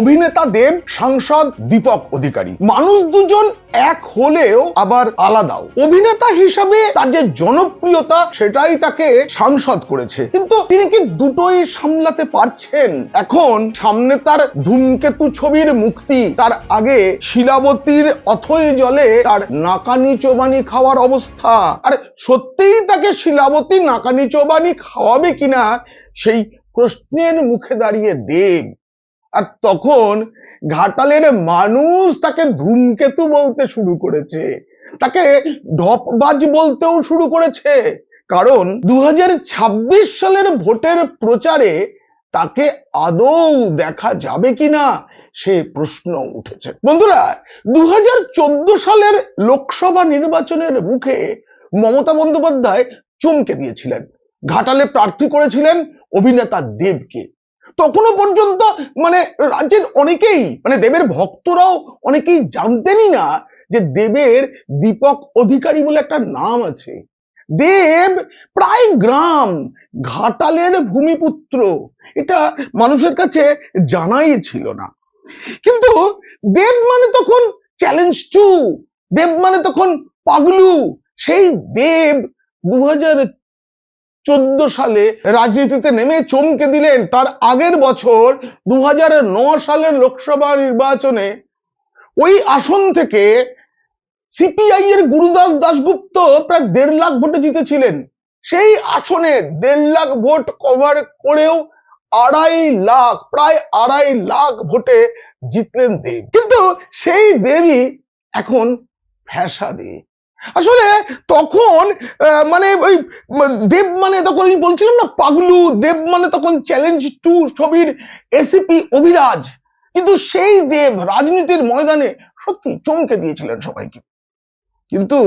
অভিনেতা দেব, সাংসদ, দীপক অধিকারী। মানুষ দুজন এক হলেও আবার আলাদাও। অভিনেতা হিসাবে তার যে জনপ্রিয়তা, সেটাই তাকে সাংসদ করেছে। কিন্তু তিনি কি দুটোই সামলাতে পারছেন? এখন সামনে তার ধূমকেতু ছবির মুক্তি, তার আগে শিলাবতীর অথই জলে তার নাকানি চোবানি খাওয়ার অবস্থা। আর সত্যিই তাকে শিলাবতী নাকানি চোবানি খাওয়াবে কিনা, সেই প্রশ্নের মুখে দাঁড়িয়ে দেব। আর তখন ঘাটালের মানুষ তাকে ধূমকেতু বলতে শুরু করেছে। তাকে ঢপবাজ বলতেও শুরু করেছে। কারণ দু সালের ভোটের প্রচারে তাকে আদৌ দেখা যাবে কিনা সে প্রশ্ন উঠেছে। বন্ধুরা দু হাজার চোদ্দ সালের লোকসভা নির্বাচনের মুখে মমতা বন্দ্যোপাধ্যায় চমকে দিয়েছিলেন। ঘাটালে প্রার্থী করেছিলেন অভিনেতা দেবকে। তখনও পর্যন্ত মানে রাজ্যের অনেকেই মানে দেবের ভক্তরাও অনেকেই জানতেনই না যে দেবের দীপক অধিকারী বলে একটা নাম আছে। দেব প্রায় গ্রাম, ঘাটালের ভূমিপুত্র। এটা মানুষের কাছে জানাই ছিল না। কিন্তু দেব মানে তখন চ্যালেঞ্জ টু দেব মানে তখন পাগলু। সেই দেব দু হাজার চোদ্দ সালে রাজনীতিতে নেমে চমকে দিলেন। তার আগের বছর দু সালের লোকসভা নির্বাচনে ওই আসন থেকে সিপিআই এর গুরুদাস দাশগুপ্ত প্রায় দেড় লাখ ভোটে জিতেছিলেন। সেই আসনে দেড় লাখ ভোট কভার করেও আড়াই লাখ, প্রায় আড়াই লাখ ভোটে জিতলেন দেব। কিন্তু সেই দেবই এখন ফ্যাসাদে। আসলে তখন মানে ওই দেব মানে তখন আমি বলছিলাম না, পাগলু, দেব মানে তখন চ্যালেঞ্জ টু ছবির এসিপি অভিরাজ। কিন্তু সেই দেব রাজনীতির ময়দানে সত্যি চমকে দিয়েছিলেন সবাইকে। কিন্তু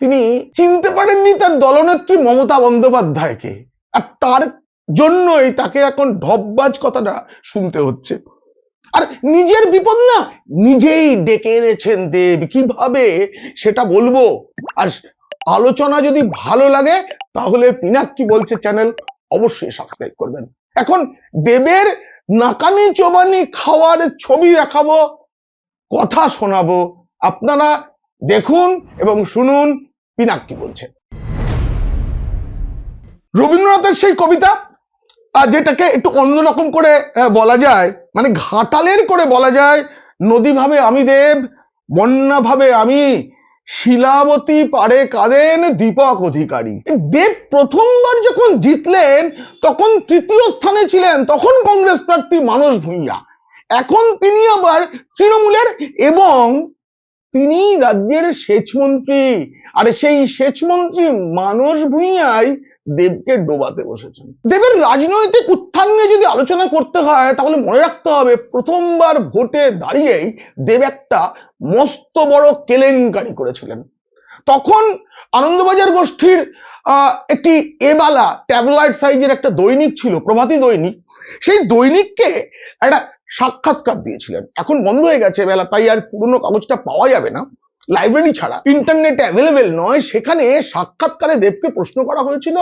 তিনি চিনতে পারেননি তার দলনেত্রী মমতা বন্দ্যোপাধ্যায়কে। আর তার জন্যই তাকে এখন ঢপবাজ কথাটা শুনতে হচ্ছে। আর নিজের বিপদ না, নিজেই ডেকে এনেছেন দেব। কীভাবে? সেটা বলব। আর আলোচনা যদি ভালো লাগে, তাহলে পিনাক বলছে চ্যানেল অবশ্যই সাবস্ক্রাইব করবেন। এখন দেবের নাকানি চোবানি খাওয়ার ছবি দেখাবো, কথা শোনাবো। আপনারা দেখুন এবং শুনুন, পিনাক কি বলছে। রবীন্দ্রনাথের সেই কবিতা যেটাকে একটু অন্যরকম করে বলা যায় মানে ঘাটালের করে বলা যায় নদী ভাবে আমি দেব বন্যা ভাবে আমি, শিলাবতী পারে কাঁদেন দীপক অধিকারী। দেব প্রথমবার যখন জিতলেন, তখন তৃতীয় স্থানে ছিলেন, তখন কংগ্রেস প্রার্থী মানস ভূঁইয়া। এখন তিনি আবার তৃণমূলের এবং তিনি রাজ্যের সেচমন্ত্রী আর সেই সেচ মন্ত্রী মানস ভূঁইয়াই দেবকে ডোবাতে বসেছেন। দেবের রাজনৈতিক উত্থান নিয়ে যদি আলোচনা করতে হয়, তাহলে মনে রাখতে হবে প্রথমবার ভোটে দাঁড়িয়েই দেব একটা মস্ত বড় কেলেঙ্কারি করেছিলেন। তখন আনন্দবাজার গোষ্ঠীর একটি এবালা ট্যাবলয়েড সাইজের একটা দৈনিক ছিল, প্রভাতী দৈনিক, সেই দৈনিককে একটা সাক্ষাৎকার দিয়েছিলেন। এখন বন্ধ হয়ে গেছে বেলা তাই আর পুরনো কাগজটা পাওয়া যাবে না। লাইব্রেরি ছাড়া ইন্টারনেটে অ্যাভেলেবেল নয়, সেখানে সাক্ষাৎকারে দেবকে প্রশ্ন করা হয়েছিল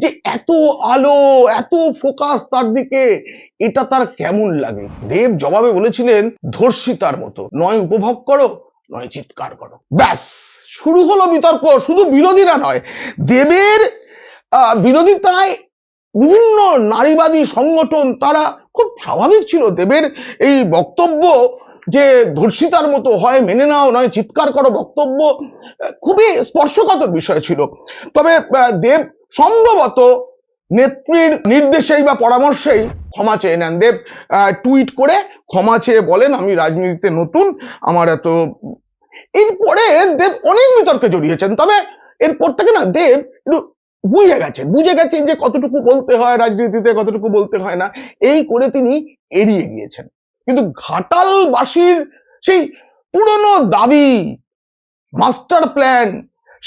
যে এত আলো, এত ফোকাস তার দিকে, এটা তার কেমন লাগে? দেব জবাবে বলেছিলেন, ধর্ষিতার মতো। নয় উপভোগ করো, নয় চিৎকার করো। ব্যাস, শুরু হলো বিতর্ক, শুধু বিরোধীরা নয়, দেবের বিরোধিতায় বিভিন্ন নারীবাদী সংগঠন, তারা খুব স্বাভাবিক ছিল। দেবের এই বক্তব্য যে ধর্ষিতার মতো হয়, মেনে নাও, নয় চিৎকার করো, বক্তব্য খুবই স্পর্শকাতর বিষয় ছিল। তবে দেব সম্ভবত নেত্রীর নির্দেশেই বা পরামর্শেই ক্ষমা চেয়ে নেন। দেব টুইট করে ক্ষমা চেয়ে বলেন, আমি রাজনীতিতে নতুন, আমার এত এরপরে দেব অনেক বিতর্কে জড়িয়েছেন, তবে এরপর থেকে না, দেব একটু বুঝে গেছেন। বুঝে গেছেন যে কতটুকু বলতে হয় রাজনীতিতে, কতটুকু বলতে হয় না। এই করে তিনি এড়িয়ে গিয়েছেন। কিন্তু ঘাটালবাসীর সেই পুরনো দাবি মাস্টার প্ল্যান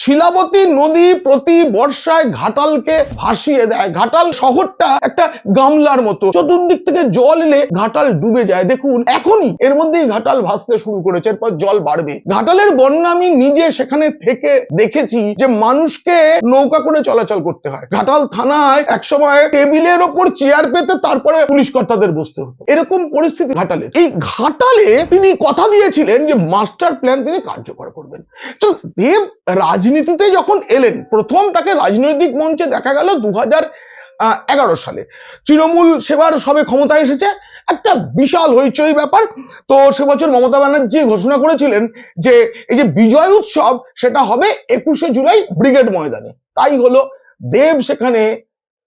শিলাবতী নদী প্রতি বর্ষায় ঘাটালকে ভাসিয়ে দেয়। ঘাটাল শহরটা একটা গামলার মতো। চতুর্দিক থেকে জল এলে ঘাটাল ডুবে যায়। দেখুন, এখনই এর মধ্যেই ঘাটাল ভাসতে শুরু করেছে, এরপর জল বাড়বে। ঘাটালের বন্যা আমি নিজে সেখানে থেকে দেখেছি যে মানুষকে নৌকা করে চলাচল করতে হয়। ঘাটাল থানায় একসময় টেবিলের ওপর চেয়ার পেতে তারপরে পুলিশ কর্তাদের বসতে হতো। এরকম পরিস্থিতি ঘাটালে এই ঘাটালে তিনি কথা দিয়েছিলেন যে মাস্টার প্ল্যান তিনি কার্যকর করবেন। তো দেব রাজনীতিতে যখন এলেন, প্রথম তাকে রাজনৈতিক মঞ্চে দেখা গেল দু এগারো সালে। তৃণমূল সেবার সবে ক্ষমতায় এসেছে, একটা বিশাল হইচই ব্যাপার। তো সে বছর মমতা ব্যানার্জি ঘোষণা করেছিলেন যে, এই যে বিজয় উৎসব, সেটা হবে একুশে জুলাই ব্রিগেড ময়দানে। তাই হলো, দেব সেখানে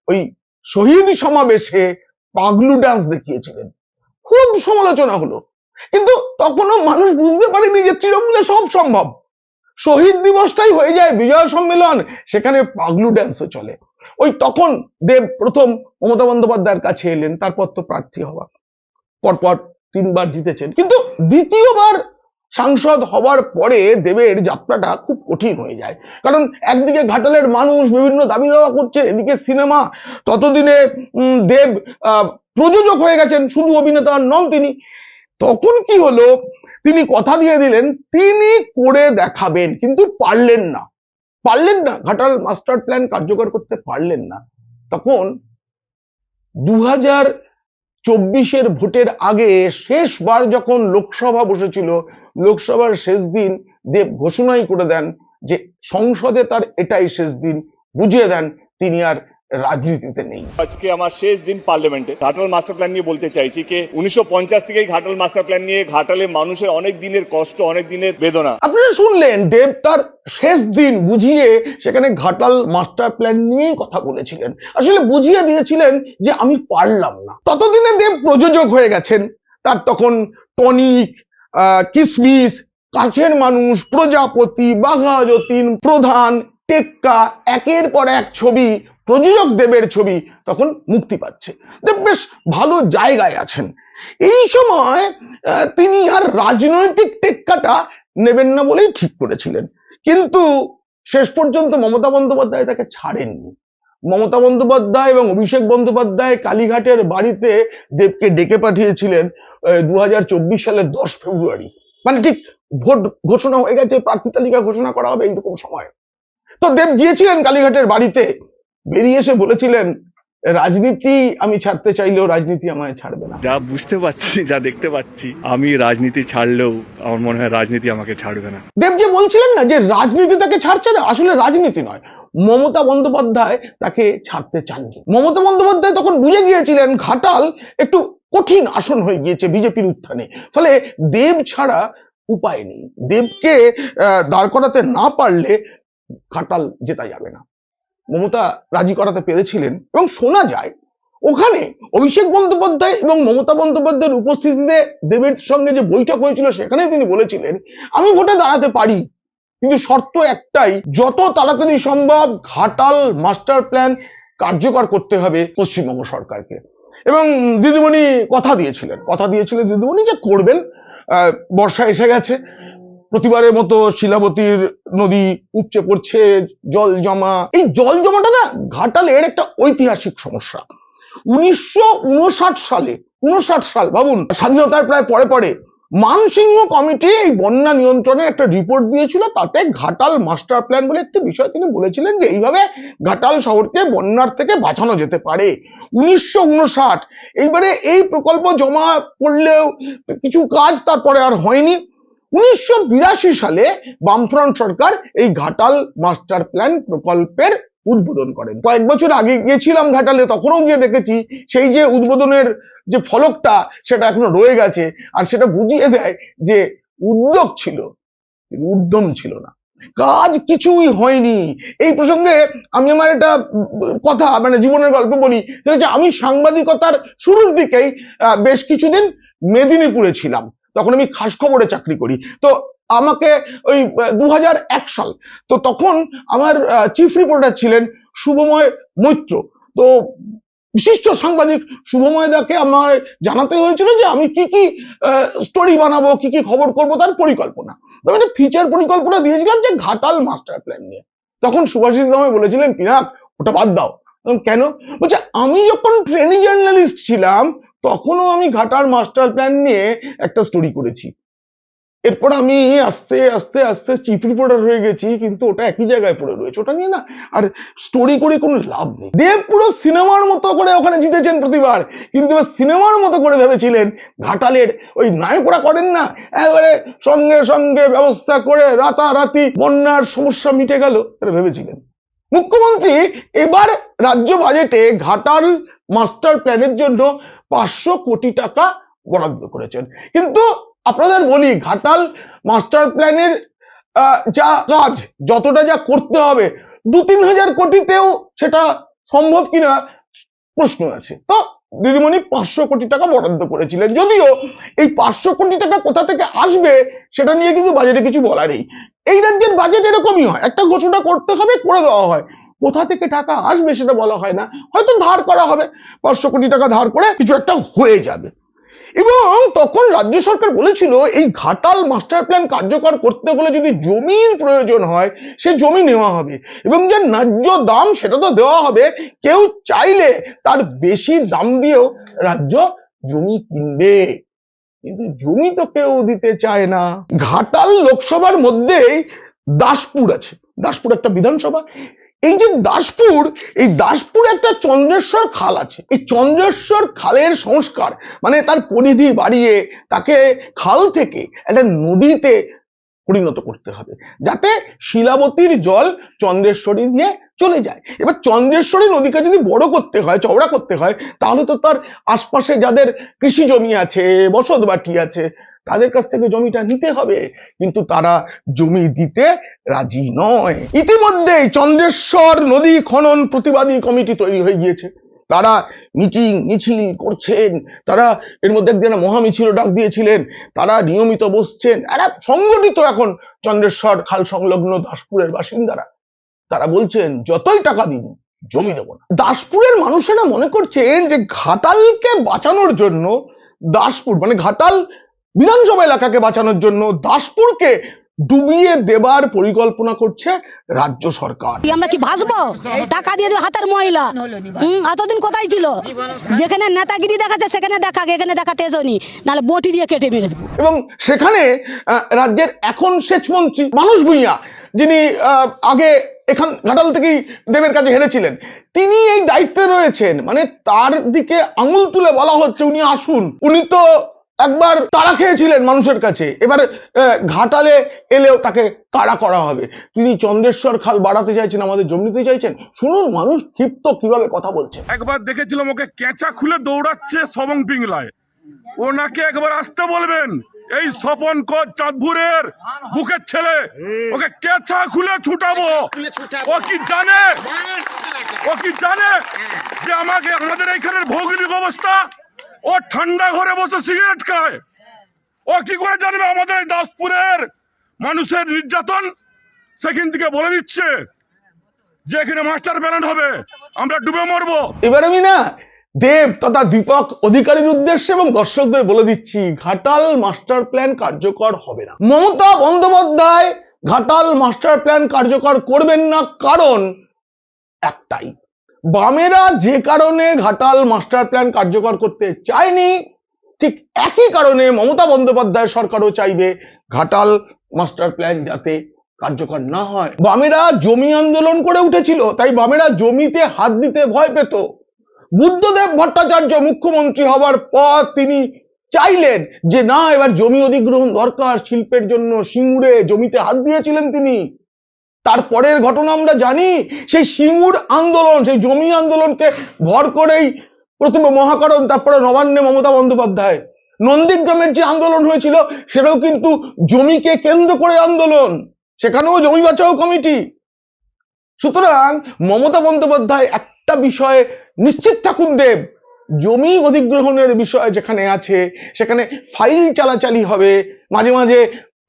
ওই শহীদ সমাবেশে পাগলু ডান্স দেখিয়েছিলেন। খুব সমালোচনা হলো। কিন্তু তখনও মানুষ বুঝতে পারেনি যে তৃণমূলে সব সম্ভব। শহীদ দিবসটাই হয়ে যায় বিজয় সম্মেলন, সেখানে পাগলু ড্যান্সও চলে। ওই তখন দেব প্রথম মমতা বন্দ্যোপাধ্যায়ের কাছে এলেন, তারপর তো প্রার্থী হওয়া। পরপর তিনবার জিতেছেন। কিন্তু দ্বিতীয়বার সাংসদ হওয়ার পরে দেবের যাত্রাটা খুব কঠিন হয়ে যায়। কারণ একদিকে ঘাটালের মানুষ বিভিন্ন দাবি দাওয়া করছে, এদিকে সিনেমা, ততদিনে দেব প্রযোজক হয়ে গেছেন, শুধু অভিনেতা নন তিনি। তখন কি হলো? তিনি কথা দিয়ে দিলেন, তিনি করে দেখাবেন, কিন্তু পারলেন না। পারলেন না, ঘাটাল মাস্টার প্ল্যান কার্যকর করতে পারলেন না। তখন দু হাজার চব্বিশের ভোটের আগে শেষবার যখন লোকসভা বসেছিল, লোকসভার শেষ দিন দেব ঘোষণাই করে দেন যে সংসদে তার এটাই শেষ দিন, বুঝিয়ে দেন তিনি আর রাজনীতিতে নেই। আজকে আমার শেষ দিন পার্লামেন্টে। ঘাটাল মাস্টার প্ল্যান নিয়ে বলতে চাইছি যে উনিশশো পঞ্চাশ থেকেই ঘাটাল মাস্টার প্ল্যান নিয়ে ঘাটালে মানুষের অনেক দিনের কষ্ট অনেক দিনের বেদনা। আপনারা শুনলেন দেব তার শেষ দিন বুঝিয়ে সেখানে ঘাটাল মাস্টার প্ল্যান নিয়েই কথা বলেছিলেন। আসলে বুঝিয়ে দিয়েছিলেন যে আমি পারলাম না। ততদিনে দেব প্রযোজক হয়ে গেছেন। তার তখন টনিক আহ, কিসমিস কাছের মানুষ প্রজাপতি বাঘা যতীন প্রধান টেক্কা একের পর এক ছবি, প্রযোজক দেবের ছবি তখন মুক্তি পাচ্ছে। বেশ ভালো জায়গায় আছেন। এই সময় তিনি আর রাজনৈতিক টেক্কাটা নেবেন না বলেই ঠিক করেছিলেন। কিন্তু শেষ পর্যন্ত মমতা বন্দ্যোপাধ্যায় তাকে ছাড়েননি। মমতা বন্দ্যোপাধ্যায় এবং অভিষেক বন্দ্যোপাধ্যায় কালীঘাটের বাড়িতে দেবকে ডেকে পাঠিয়েছিলেন দু হাজার চব্বিশ সালের দশ ফেব্রুয়ারি। মানে ঠিক ভোট ঘোষণা হয়ে গেছে, প্রার্থী তালিকা ঘোষণা করা হবে এইরকম সময়। তো দেব গিয়েছিলেন কালীঘাটের বাড়িতে। বেরিয়ে এসে বলেছিলেন রাজনীতি আমি ছাড়তে চাইলেও রাজনীতি আমায় ছাড়বে না। যা বুঝতে পারছি যা দেখতে পাচ্ছি আমি রাজনীতি ছাড়লেও আমার মনে হয় রাজনীতি আমাকে ছাড়বে না। দেব যে বলছিলেন না যে রাজনীতি তাকে ছাড়ছে না আসলে রাজনীতি নয়। মমতা বন্দ্যোপাধ্যায় তাকে ছাড়তে চাননি। মমতা বন্দ্যোপাধ্যায় তখন বুঝে গিয়েছিলেন ঘাটাল একটু কঠিন আসন হয়ে গিয়েছে বিজেপির উত্থানে। ফলে দেব ছাড়া উপায় নেই। দেবকে দাঁড় করাতে না পারলে ঘাটাল জেতা যাবে না। মমতা রাজি করাতে পেরেছিলেন এবং শোনা যায়, ওখানে অভিষেক বন্দ্যোপাধ্যায় এবং মমতা বন্দ্যোপাধ্যায়ের উপস্থিতিতে দেবের সঙ্গে যে বৈঠক হয়েছিল সেখানে তিনি বলেছিলেন, আমি ভোটে দাঁড়াতে পারি, কিন্তু শর্ত একটাই, যত তাড়াতাড়ি সম্ভব ঘাটাল মাস্টার প্ল্যান কার্যকর করতে হবে পশ্চিমবঙ্গ সরকারকে। এবং দিদিমণি কথা দিয়েছিলেন কথা দিয়েছিলেন দিদিমণি যে করবেন বর্ষা এসে গেছে প্রতিবারের মতো শিলাবতীর নদী উপচে পড়ছে, জল জমা। এই জল জমাটা না ঘাটালের একটা ঐতিহাসিক সমস্যা। উনিশশো উনষাট সালে, উনষাট সাল, ভাবুন, স্বাধীনতার প্রায় পরে পরে মানসিংহ কমিটি এই বন্যা নিয়ন্ত্রণের একটা রিপোর্ট দিয়েছিল, তাতে ঘাটাল মাস্টার প্ল্যান বলে একটি বিষয় তিনি বলেছিলেন যে এইভাবে ঘাটাল শহরকে বন্যার থেকে বাঁচানো যেতে পারে। উনিশশো উনষাট, এইবারে এই প্রকল্প জমা পড়লেও কিছু কাজ তারপরে আর হয়নি। উনিশশো বিরাশি সালে বামফ্রন্ট সরকার এই ঘাটাল মাস্টার প্ল্যান প্রকল্পের উদ্বোধন করেন। কয়েক বছর আগে গিয়েছিলাম ঘাটালে, তখনও গিয়ে দেখেছি সেই যে উদ্বোধনের যে ফলকটা, সেটা এখনও রয়ে গেছে আর সেটা বুঝিয়ে দেয় যে উদ্যোগ ছিল উদ্যম ছিল না। কাজ কিছুই হয়নি। এই প্রসঙ্গে আমি আমার একটা কথা মানে জীবনের গল্প বলি, সেটা হচ্ছে আমি সাংবাদিকতার শুরুর দিকেই বেশ কিছুদিন মেদিনীপুরে ছিলাম। তখন আমি খাস খবরে চাকরি করি। তো আমাকে ওই দু সাল, তো তখন আমার চিফ রিপোর্টার ছিলেন শুভময় মৈত্র। তো বিশিষ্ট সাংবাদিক শুভময় দাকে আমার জানাতে হয়েছিল যে আমি কি কি স্টোরি বানাবো, কি কি খবর করব তার পরিকল্পনা। তো আমি একটা ফিচার পরিকল্পনা দিয়েছিলাম যে ঘাটাল মাস্টার প্ল্যান নিয়ে। তখন সুভাষিস আমায় বলেছিলেন, পিনাক, ওটা বাদ দাও। কেন? বলছে, আমি যখন ট্রেনি জার্নালিস্ট ছিলাম তখনও আমি ঘাটাল মাস্টার প্ল্যান নিয়ে একটা স্টোরি করেছি। এরপর আমি আস্তে আস্তে আস্তে চিফ রিপোর্টার হয়ে গেছি, কিন্তু ওটা একই জায়গায় পড়ে রয়েছে। ওটা নিয়ে না আর স্টোরি করে কোনো লাভ নেই। দেব পুরো সিনেমার মতো করে ওখানে জিতেছেন প্রতিবার। কিন্তু এবার সিনেমার মতো করে ভেবেছিলেন ঘাটালের ওই নায়করা করেন না। এবারে সঙ্গে সঙ্গে ব্যবস্থা করে রাতারাতি বন্যার সমস্যা মিটে গেল এটা ভেবেছিলেন। মুখ্যমন্ত্রী এবার রাজ্য বাজেটে ঘাটাল মাস্টার প্ল্যানের জন্য পাঁচশো কোটি টাকা বরাদ্দ করেছেন। কিন্তু আপনাদের বলি, ঘাটাল মাস্টার প্ল্যানের যা কাজ, যতটা যা করতে হবে দু তিন হাজার কোটিতেও সেটা সম্ভব কিনা প্রশ্ন আছে। তো দিদিমণি পাঁচশো কোটি টাকা বরাদ্দ করেছিলেন। যদিও এই পাঁচশো কোটি টাকা কোথা থেকে আসবে সেটা নিয়ে কিন্তু বাজেটে কিছু বলা নেই। এই রাজ্যের বাজেট এরকমই হয়। একটা ঘোষণা করতে হবে, করে দেওয়া হয়। কোথা থেকে টাকা আসবে সেটা বলা হয় না। হয়তো ধার করা হবে। পাঁচশো কোটি টাকা ধার করে কিছু একটা হয়ে যাবে। এবং তখন রাজ্য সরকার বলেছিল, এই ঘাটাল মাস্টার প্ল্যান কার্যকর করতে হলে যদি জমির প্রয়োজন হয়, সে জমি নেওয়া হবে। এবং যে ন্যায্য দাম সেটা তো দেওয়া হবে। কেউ চাইলে তার বেশি দাম দিয়েও রাজ্য জমি কিনবে। কিন্তু জমি তো কেউ দিতে চায় না। ঘাটাল লোকসভার মধ্যেই দাসপুর আছে। দাসপুর একটা বিধানসভা। এই যে দাসপুর, এই দাসপুর একটা চন্দ্রেশ্বর খাল আছে। এই চন্দ্রেশ্বর খালের সংস্কার মানে তার পরিধি বাড়িয়ে তাকে খাল থেকে একটা নদীতে পরিণত করতে হবে। যাতে শিলাবতীর জল চন্দ্রেশ্বরী দিয়ে চলে যায়। এবার চন্দ্রেশ্বরী নদীকে যদি বড় করতে হয়, চওড়া করতে হয়, তাহলে তো তার আশপাশে যাদের কৃষি জমি আছে বসত বাটি আছে তাদের কাছ থেকে জমিটা নিতে হবে, কিন্তু তারা জমি দিতে রাজি নয়। ইতিমধ্যেই চন্দ্রেশ্বর নদী খনন প্রতিবাদী কমিটি তৈরি হয়ে গিয়েছে। তারা মিটিং, মিছিল করছেন, তারা এর মধ্যে একদিন মহামিছিল ডাক দিয়েছিলেন, তারা নিয়মিত বসছেন। এরা সংগঠিত এখন চন্দ্রেশ্বর খাল সংলগ্ন দাসপুরের বাসিন্দারা। তারা বলছেন, যতই টাকা দিন, জমি দেব না। দাসপুরের মানুষেরা মনে করছেন যে ঘাটালকে বাঁচানোর জন্য দাসপুর মানে ঘাটাল বিধানসভা এলাকাকে বাঁচানোর জন্য দাসপুরকে ডুবিয়ে দেবার পরিকল্পনা করছে রাজ্য সরকার। আমরা কি ভাসবো? টাকা দিয়ে দেবে হাতের মহিলা এতদিন কোথায় ছিল? যেখানে নেতাগিরি দেখাচ্ছে সেখানে দেখাক এখানে দেখাতে এসোনি। নাহলে বটি দিয়ে কেটে মেরে দেবো। এবং সেখানে রাজ্যের এখন সেচমন্ত্রী মানুষ ভূঁইয়া যিনি আগে এখান ঘাটাল থেকেই দেবের কাছে হেরেছিলেন তিনি এই দায়িত্বে রয়েছেন। মানে তার দিকে আঙুল তুলে বলা হচ্ছে উনি আসুন। উনি তো একবার তাড়া খেয়েছিলেন মানুষের কাছে। এবার ঘাটালে এলেও তাকে তাড়া করা হবে। তিনি চন্দ্রেশ্বর খাল বাড়াতে চাইছেন আমাদের জমি নিতে চাইছেন। শুনুন মানুষ ক্ষিপ্ত কীভাবে কথা বলছে। একবার দেখেছিলাম ওকে কেঁচা খুলে দৌড়াচ্ছে সবং পিংলায়। ওনাকে একবার আসতে বলবেন এই স্বপন কর চাঁদপুরের বুকের ছেলে। ওকে কেঁচা খুলে ছুটাবো। ও কি জানে? ও কি জানে? যে আমাকে আমাদের এইখানের ভৌগোলিক অবস্থা ও ঠান্ডা ঘরে বসে সিগারেট খায়। ও কি করে জানবে আমাদের এই দাসপুরের মানুষের নির্যাতন? সেখান থেকে বলে দিচ্ছে যে এখানে মাস্টার প্ল্যান হবে, আমরা ডুবে মরবো। এবার আমি না দেব তথা দীপক অধিকারীর উদ্দেশ্যে এবং দর্শকদের বলে দিচ্ছি, ঘাটাল মাস্টার প্ল্যান কার্যকর হবে না। মমতা বন্দ্যোপাধ্যায় ঘাটাল মাস্টার প্ল্যান কার্যকর করবেন না, কারণ একটাই। বামেরা যে কারণে ঘাটাল মাস্টার প্ল্যান কার্যকর করতে চায়নি, ঠিক একই কারণে মমতা বন্দ্যোপাধ্যায় সরকারও চাইবে ঘাটাল মাস্টার প্ল্যান যাতে কার্যকর না হয়। বামেরা জমি আন্দোলন করে উঠেছিল, তাই বামেরা জমিতে হাত দিতে ভয় পেত। বুদ্ধদেব ভট্টাচার্য মুখ্যমন্ত্রী হবার পর তিনি চাইলেন যে, না, এবার জমি অধিগ্রহণ দরকার, শিল্পের জন্য সিঙ্গুরে জমিতে হাত দিয়েছিলেন তিনি। তারপরের ঘটনা আমরা জানি, সেই সিঙ্গুর আন্দোলন, সেই জমি আন্দোলনকে ভর করেই প্রথমে মহাকরণ, তারপরে নবান্নে মমতা বন্দ্যোপাধ্যায়। নন্দীগ্রামের যে আন্দোলন হয়েছিল, সেটাও কিন্তু জমিকে কেন্দ্র করে আন্দোলন। সেখানেও জমি বাঁচাও কমিটি। সুতরাং মমতা বন্দ্যোপাধ্যায় একটা বিষয়ে নিশ্চিত থাকুন, দেব। জমি অধিগ্রহণের বিষয় যেখানে আছে, সেখানে ফাইল চালাচালি হবে। মাঝে মাঝে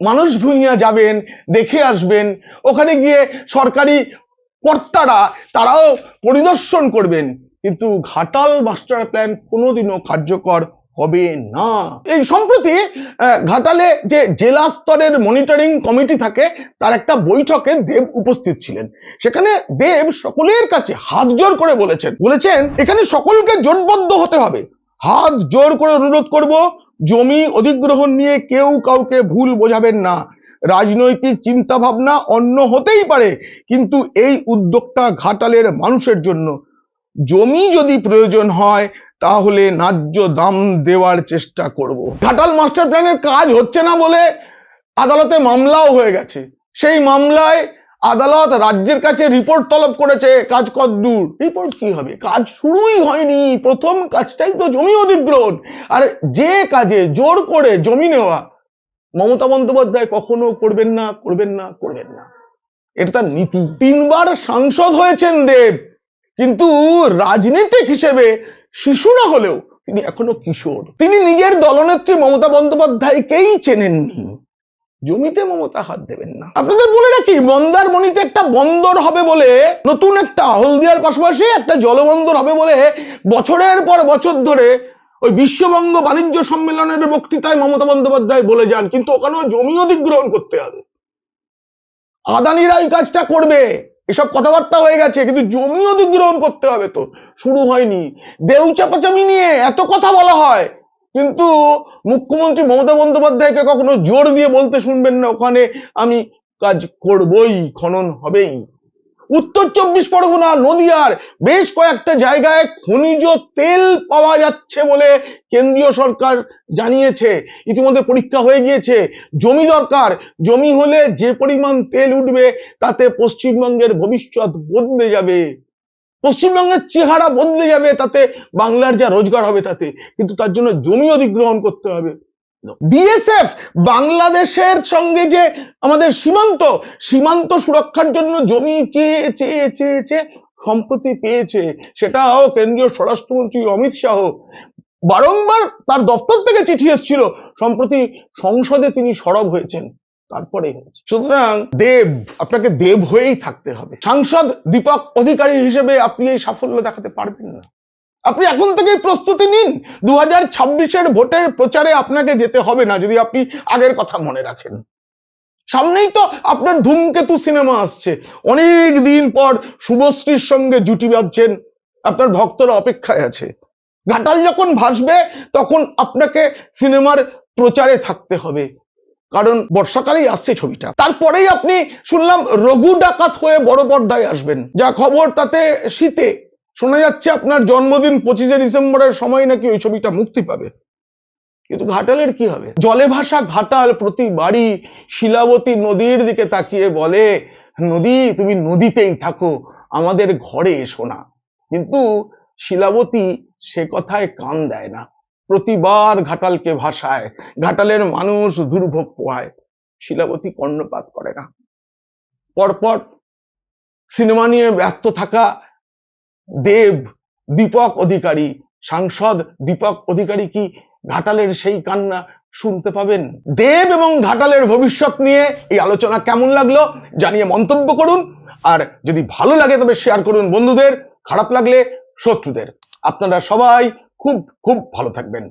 মানুষ ভূঁইয়া যাবেন, দেখে আসবেন। ওখানে গিয়ে সরকারি কর্তারা তারাও পরিদর্শন করবেন। কিন্তু ঘাটাল মাস্টার প্ল্যান কোনোদিনও কার্যকর হবে না। এই সম্প্রতি ঘাটালে যে জেলা স্তরের মনিটরিং কমিটি থাকে, তার একটা বৈঠকে দেব উপস্থিত ছিলেন। সেখানে দেব সকলের কাছে হাত জোর করে বলেছেন। বলেছেন, এখানে সকলকে জোটবদ্ধ হতে হবে। হাত জোর করে অনুরোধ করব জমি অধিগ্রহণ নিয়ে কেউ কাউকে ভুল বোঝাবেন না। রাজনৈতিক চিন্তা ভাবনা অন্য হতেই পারে, কিন্তু এই উদ্যোগটা ঘাটালের মানুষের জন্য। জমি যদি প্রয়োজন হয়, তাহলে ন্যায্য দাম দেওয়ার চেষ্টা করব। ঘাটাল মাস্টার প্ল্যানের কাজ হচ্ছে না বলে আদালতে মামলাও হয়ে গেছে। সেই মামলায় আদালত রাজ্যের কাছে রিপোর্ট তলব করেছে কাজ কদ্দূর রিপোর্ট কি হবে? কাজ শুরুই হয়নি। প্রথম কাজটাই তো জমি অধিগ্রহণ। আর যে কাজে জোর করে জমি নেওয়া, মমতা বন্দ্যোপাধ্যায় কখনো করবেন না করবেন না করবেন না। এটা তার নীতি। তিনবার সাংসদ হয়েছেন দেব, কিন্তু রাজনীতিক হিসেবে শিশু না হলেও তিনি এখনও কিশোর। তিনি নিজের দলনেত্রী মমতা বন্দ্যোপাধ্যায়কেই চেনেননি। জমিতে মমতা হাত দেবেন না। আপনাদের বলে রাখি মন্দারমণিতে একটা বন্দর হবে বলে, নতুন একটা হলদিয়ার পাশাপাশি একটা জলবন্দর হবে বলে বছরের পর বছর ধরে ওই বিশ্ববঙ্গ বাণিজ্য সম্মেলনের বক্তৃতায় মমতা বন্দ্যোপাধ্যায় বলে যান, কিন্তু ওখানেও জমি অধিগ্রহণ করতে হবে। আদানিরা এই কাজটা করবে, এসব কথাবার্তা হয়ে গেছে, কিন্তু জমি অধিগ্রহণ করতে হবে তো, শুরু হয়নি। দেউ চাপাচামি নিয়ে এত কথা বলা হয় কিন্তু মুখ্যমন্ত্রী মমতা বন্দ্যোপাধ্যায়কে কখনো জোর দিয়ে বলতে শুনবেন না, ওখানে আমি কাজ করবই, খনন হবেই। উত্তর চব্বিশ পরগনা, নদিয়ার বেশ কয়েকটা জায়গায় খনিজ তেল পাওয়া যাচ্ছে বলে কেন্দ্রীয় সরকার জানিয়েছে। ইতিমধ্যে পরীক্ষা হয়ে গিয়েছে, জমি দরকার। জমি হলে যে পরিমাণ তেল উঠবে, তাতে পশ্চিমবঙ্গের ভবিষ্যৎ বদলে যাবে। পশ্চিমবঙ্গের চেহারা বদলে যাবে তাতে, বাংলার যা রোজগার হবে তাতে। কিন্তু তার জন্য জমি অধিগ্রহণ করতে হবে। বিএসএফ বাংলাদেশের সঙ্গে যে আমাদের সীমান্ত সীমান্ত সুরক্ষার জন্য জমি চেয়ে চেয়ে চেয়ে চেয়ে সম্প্রতি পেয়েছে। সেটাও কেন্দ্রীয় স্বরাষ্ট্রমন্ত্রী অমিত শাহ বারংবার তার দপ্তর থেকে চিঠি এসেছিল। সম্প্রতি সংসদে তিনি সরব হয়েছেন। তারপরে হয়েছে। সুতরাং দেব, আপনাকে দেব হয়েই থাকতে হবে। সাংসদ, দীপক, অধিকারী হিসেবে আপনি এই সাফল্য দেখাতে পারবেন না। আপনি এখন থেকেই প্রস্তুতি নিন। দু হাজার ছাব্বিশের ভোটের প্রচারে আপনাকে যেতে হবে না, যদি আপনি আগের কথা মনে রাখেন। সামনেই তো আপনার ধূমকেতু সিনেমা আসছে। অনেক দিন পর শুভশ্রীর সঙ্গে জুটি বাঁধছেন আপনার ভক্তরা অপেক্ষায় আছে। ঘাটাল যখন ভাসবে, তখন আপনাকে সিনেমার প্রচারে থাকতে হবে। কারণ বর্ষাকালেই আসছে ছবিটা। তারপরেই আপনি শুনলাম রঘু ডাকাত হয়ে বড় পর্দায় আসবেন। যা খবর, তাতে শীতে শোনা যাচ্ছে আপনার জন্মদিন পঁচিশে ডিসেম্বরের সময় নাকি ওই ছবিটা মুক্তি পাবে। কিন্তু ঘাটালের কি হবে? জলে ভাসা ঘাটাল প্রতি বাড়ি শিলাবতী নদীর দিকে তাকিয়ে বলে, নদী, তুমি নদীতেই থাকো, আমাদের ঘরে এসো না। কিন্তু শিলাবতী সে কথায় কান দেয় না। প্রতিবার ঘাটালকে ভাসায়, ঘাটালের মানুষ দুর্ভোগ পোহায়। শিলাবতী কর্ণপাত করে না। পরপর সিনেমা নিয়ে ব্যস্ত থাকা দেব, দীপক অধিকারী, সাংসদ দীপক অধিকারী কি ঘাটালের সেই কান্না শুনতে পাবেন? দেব এবং ঘাটালের ভবিষ্যৎ নিয়ে এই আলোচনা কেমন লাগল জানিয়ে মন্তব্য করুন। আর যদি ভালো লাগে তবে শেয়ার করুন। বন্ধুদের, খারাপ লাগলে শত্রুদের। আপনারা সবাই খুব খুব ভালো থাকবেন।